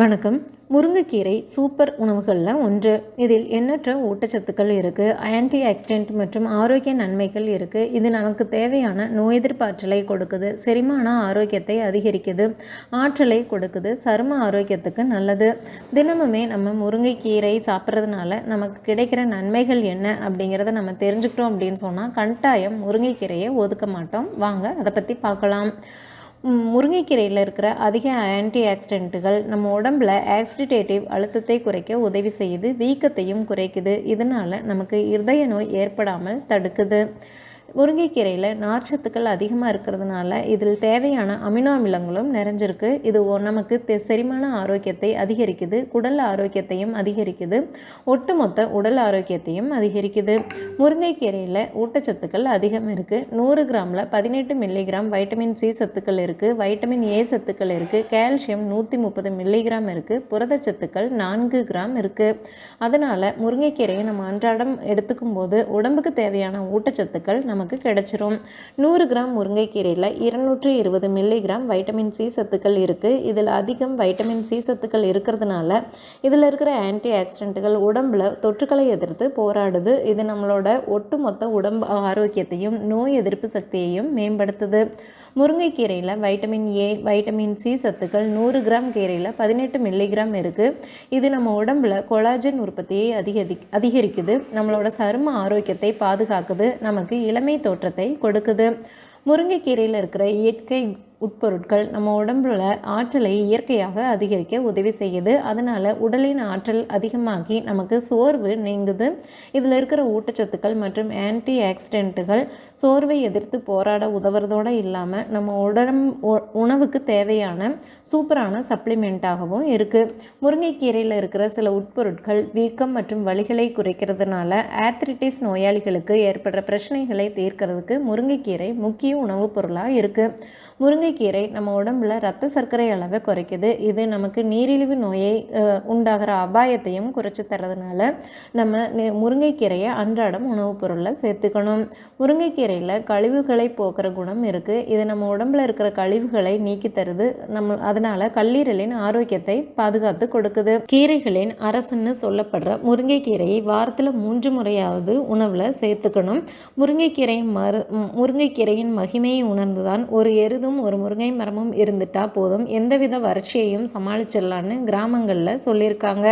வணக்கம். முருங்கைக்கீரை சூப்பர் உணவுகளில் ஒன்று. இதில் எண்ணற்ற ஊட்டச்சத்துக்கள் இருக்குது ஆன்டி ஆக்சிடென்ட் மற்றும் ஆரோக்கிய நன்மைகள் இருக்குது இது நமக்கு தேவையான நோய் எதிர்ப்பாற்றலை கொடுக்குது. செரிமான ஆரோக்கியத்தை அதிகரிக்குது. ஆற்றலை கொடுக்குது. சரும ஆரோக்கியத்துக்கு நல்லது. தினமுமே நம்ம முருங்கைக்கீரை சாப்பிட்றதுனால நமக்கு கிடைக்கிற நன்மைகள் என்ன அப்படிங்கிறத நம்ம தெரிஞ்சுக்கிட்டோம் அப்படின்னு சொன்னால் கட்டாயம் முருங்கைக்கீரையை ஒதுக்க மாட்டோம். வாங்க அதை பற்றி பார்க்கலாம். முருங்கைக்கீரையில் இருக்கிற அதிக ஆன்டி ஆக்சிடென்ட்டுகள் நம்ம உடம்பில் ஆக்சிடேட்டிவ் அழுத்தத்தை குறைக்க உதவி செய்யுது வீக்கத்தையும் குறைக்குது. இதனால் நமக்கு இருதய நோய் ஏற்படாமல் தடுக்குது. முருங்கைக்கீரையில் நார்ச்சத்துக்கள் அதிகமாக இருக்கிறதுனால இதில் தேவையான அமினோ அமிலங்களும் நிறைஞ்சிருக்கு. இது நமக்கு செரிமான ஆரோக்கியத்தை அதிகரிக்குது குடல் ஆரோக்கியத்தையும் அதிகரிக்குது ஒட்டுமொத்த உடல் ஆரோக்கியத்தையும் அதிகரிக்குது. முருங்கைக்கீரையில் ஊட்டச்சத்துக்கள் அதிகம் இருக்குது நூறு கிராமில் பதினெட்டு மில்லிகிராம் வைட்டமின் சி சத்துக்கள் இருக்குது வைட்டமின் ஏ சத்துக்கள் இருக்குது கால்சியம் நூற்றி முப்பது மில்லிகிராம் இருக்குது புரதச்சத்துக்கள் நான்கு கிராம் இருக்குது அதனால் முருங்கைக்கீரையை நம்ம அன்றாடம் எடுத்துக்கும் போது உடம்புக்கு தேவையான ஊட்டச்சத்துக்கள் நம்ம நமக்கு கிடைச்சிரும். நூறு கிராம் முருங்கைக்கீரையில் இருநூற்றி இருபது மில்லிகிராம் வைட்டமின் சி சத்துக்கள் இருக்குது இதில் அதிகம் வைட்டமின் சி சத்துக்கள் இருக்கிறதுனால இதில் இருக்கிற ஆன்டி ஆக்சிடென்ட்டுகள் உடம்பில் தொற்றுக்களை எதிர்த்து போராடுது. இது நம்மளோட ஒட்டுமொத்த உடம்பு ஆரோக்கியத்தையும் நோய் எதிர்ப்பு சக்தியையும் மேம்படுத்துது. முருங்கைக்கீரையில் வைட்டமின் ஏ வைட்டமின் சி சத்துக்கள் நூறு கிராம் கீரையில் பதினெட்டு மில்லிகிராம் இருக்குது இது நம்ம உடம்பில் கொலாஜன் உற்பத்தியை அதிகரி அதிகரிக்குது. நம்மளோட சரும ஆரோக்கியத்தை பாதுகாக்குது. நமக்கு இளமை தோற்றத்தை கொடுக்குது. முருங்கைக்கீரையில் இருக்கிற இயற்கை உட்பொருட்கள் நம்ம உடம்புல ஆற்றலை இயற்கையாக அதிகரிக்க உதவி செய்யுது. அதனால் உடலின் ஆற்றல் அதிகமாகி நமக்கு சோர்வு நீங்குது. இதில் இருக்கிற ஊட்டச்சத்துக்கள் மற்றும் ஆன்டி ஆக்சிடென்ட்டுகள் சோர்வை எதிர்த்து போராட உதவுறதோடு இல்லாமல் நம்ம உடம்பு உணவுக்கு தேவையான சூப்பரான சப்ளிமெண்ட்டாகவும் இருக்குது முருங்கைக்கீரையில் இருக்கிற சில உட்பொருட்கள் வீக்கம் மற்றும் வலிகளை குறைக்கிறதுனால ஆர்த்ரிட்டிஸ் நோயாளிகளுக்கு ஏற்படுற பிரச்சனைகளை தீர்க்கிறதுக்கு முருங்கைக்கீரை முக்கிய உணவுப் பொருளாக இருக்குது முருங்கைக்கீரை நம்ம உடம்புல ரத்த சர்க்கரை அளவை குறைக்குது. இது நமக்கு நீரிழிவு நோயை உண்டாகிற அபாயத்தையும் குறைச்சி தரதுனால நம்ம முருங்கைக்கீரையை அன்றாடம் உணவுப் பொருளில் சேர்த்துக்கணும். முருங்கைக்கீரையில் கழிவுகளை போக்குற குணம் இருக்குது இது நம்ம உடம்புல இருக்கிற கழிவுகளை நீக்கி தருது. நம்ம அதனால் கல்லீரலின் ஆரோக்கியத்தை பாதுகாத்து கொடுக்குது. கீரைகளின் அரசுன்னு சொல்லப்படுற முருங்கைக்கீரையை வாரத்தில் மூன்று முறையாவது உணவில் சேர்த்துக்கணும். முருங்கைக்கீரையின் மரு முருங்கைக்கீரையின் மகிமையை உணர்ந்துதான் ஒரு எருது எருதும் ஒரு முருங்கை மரமும் இருந்துட்டா போதும். எந்தவித வறட்சியையும் சமாளிச்சிடலான்னு கிராமங்களில் சொல்லியிருக்காங்க.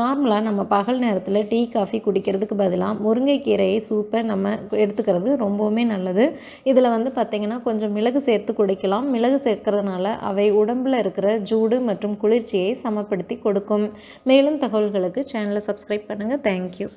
நார்மலாக நம்ம பகல் நேரத்தில் டீ காஃபி குடிக்கிறதுக்கு பதிலாக முருங்கைக்கீரையை சூப்பை நம்ம எடுத்துக்கிறது ரொம்பவுமே நல்லது. இதில் வந்து பார்த்திங்கன்னா கொஞ்சம் மிளகு சேர்த்து குடிக்கலாம். மிளகு சேர்க்கறதுனால அவை உடம்பில் இருக்கிற ஜூடு மற்றும் குளிர்ச்சியை சமப்படுத்தி கொடுக்கும். மேலும் தகவல்களுக்கு சேனலை சப்ஸ்கிரைப் பண்ணுங்கள் தேங்க்யூ